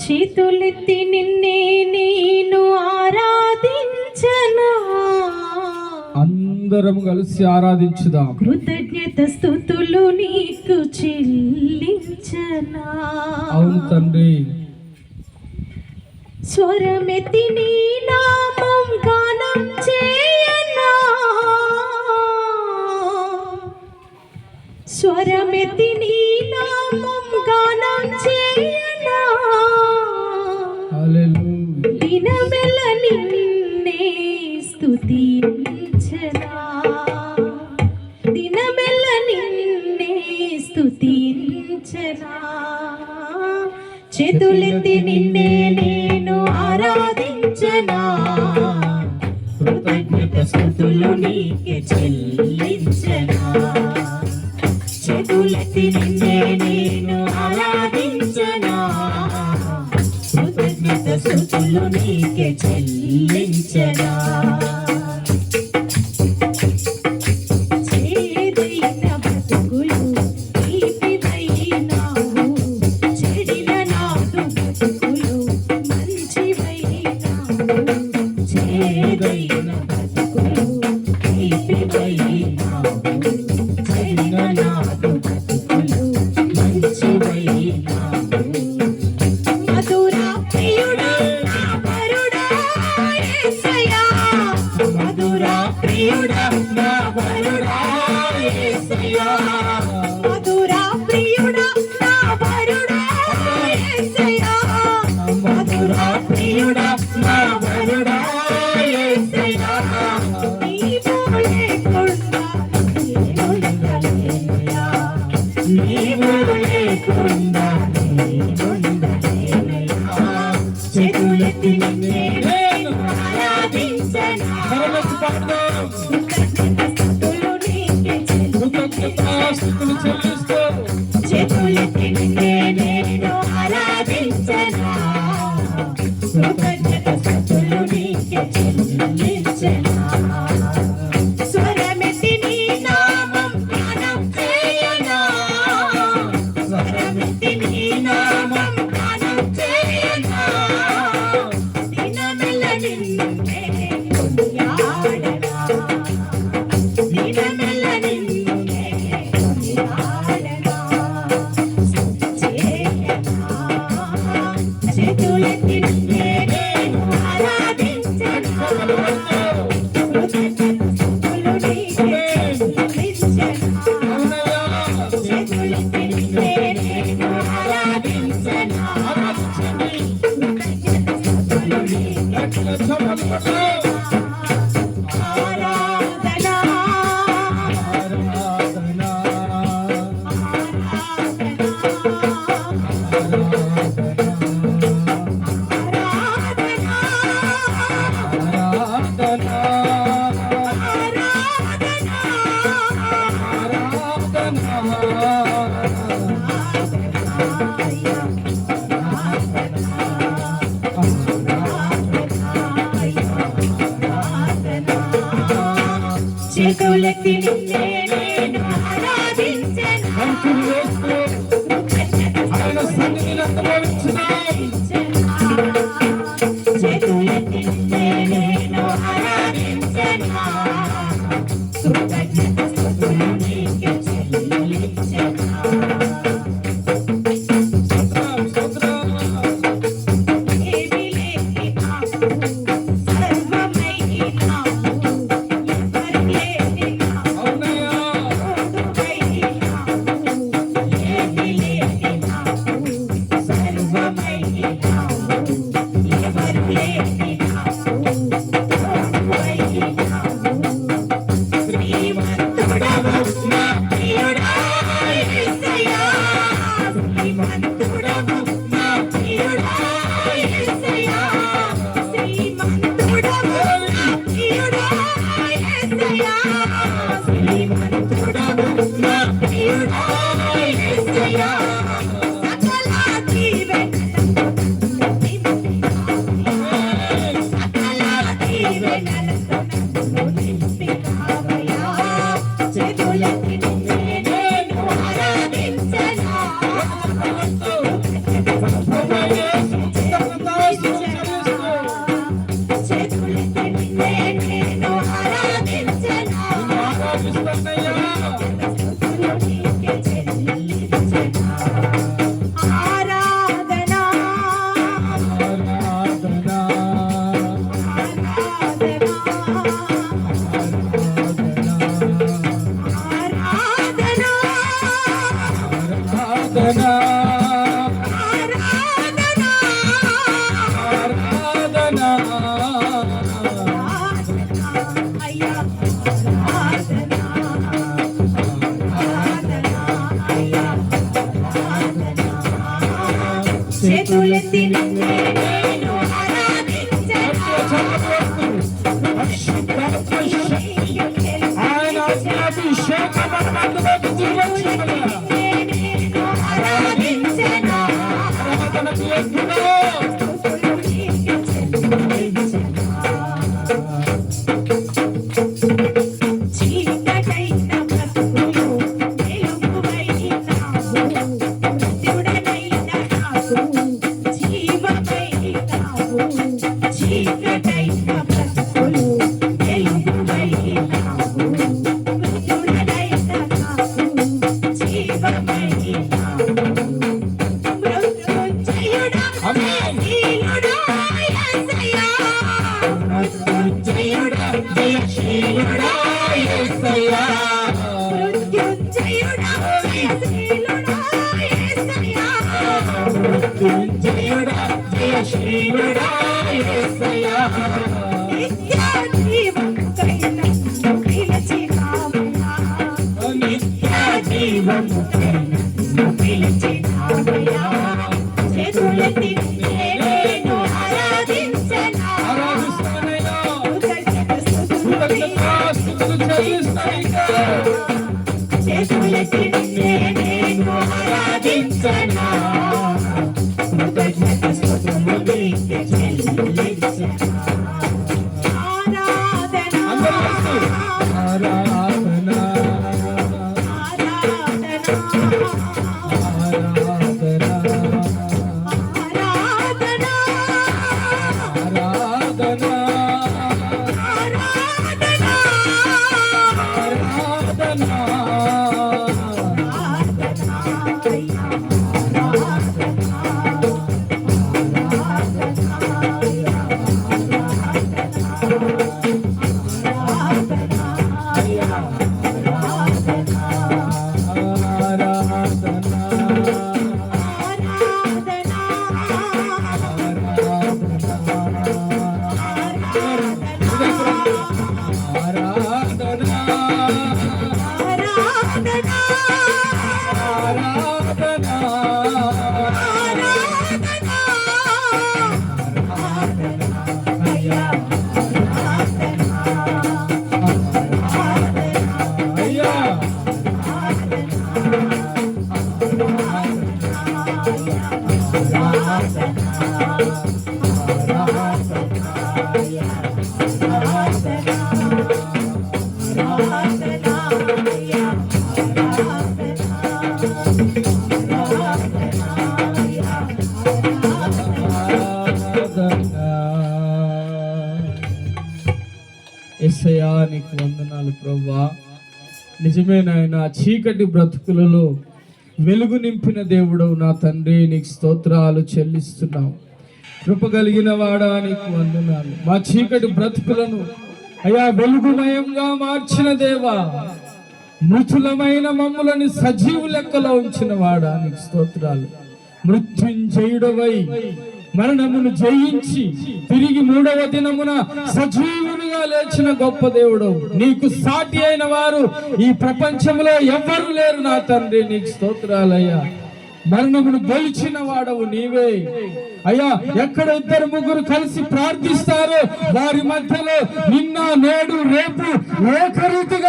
చేతులెత్తి నిన్నే నేను ఆరాధించనా? అందరం కలిసి ఆరాధించుదాం. కృతజ్ఞత స్థుతులు నీకు చెల్లించనా? అవును తండ్రి. స్వరమెత్తి నీ నామం గా స్వరమెత్తి నీ నామం గానం చేయనా? హల్లెలూయా దినమెల్ల నిన్నే స్తుతించనా? దినమెల్ల నిన్నే స్తుతించనా? చేతులెత్తి నిన్నే నేను ఆరాధించనా? కృతజ్ఞత స్థుతులు నీకే చెల్లించనా? తులసి నిన్నే నేను ఆరాధించనా. కృతజ్ఞత సుతులు నీకే చెల్లించనా. Let us find తులసి నిన్నే నేను ఆరాధించను. ఆయన సన్నిధిని చేతులెత్తి నేను ఆరాధించనా ఆయన అభిషేకం Graças a మృత్యుంజయుడా, జయశీలుడా, యేసయ్యా. నిత్య ఆరాధించనా. అయ్యా ఎస్ఐయా నీకు వందనాలు ప్రభా నిజమే నాయన చీకటి బ్రతుకులలో వెలుగు నింపిన దేవుడవు నా తండ్రి నీకు స్తోత్రాలు చెల్లిస్తున్నావు. కృప కలిగిన వాడా నీకు వందనాలు. మా చీకటి బ్రతుకులను అయా వెలుగుమయంగా మార్చిన దేవా మృతులమైన మమ్ములని సజీవు లెక్కలో ఉంచిన వాడా నీకు స్తోత్రాలు. మృత్యుంజయుడవై మరణమును జయించి తిరిగి మూడవ దినమున సజీవునిగా లేచిన గొప్ప దేవుడు. నీకు సాటి అయిన వారు ఈ ప్రపంచంలో ఎవ్వరు లేరు నా తండ్రి నీకు స్తోత్రాలయ్యా. మరణమును గెలిచిన వాడవు నీవే. అయ్యా ఎక్కడ ఇద్దరు ముగ్గురు కలిసి ప్రార్థిస్తారో వారి మధ్యలో నిన్న నేడు రేపు ఏకరీతిగా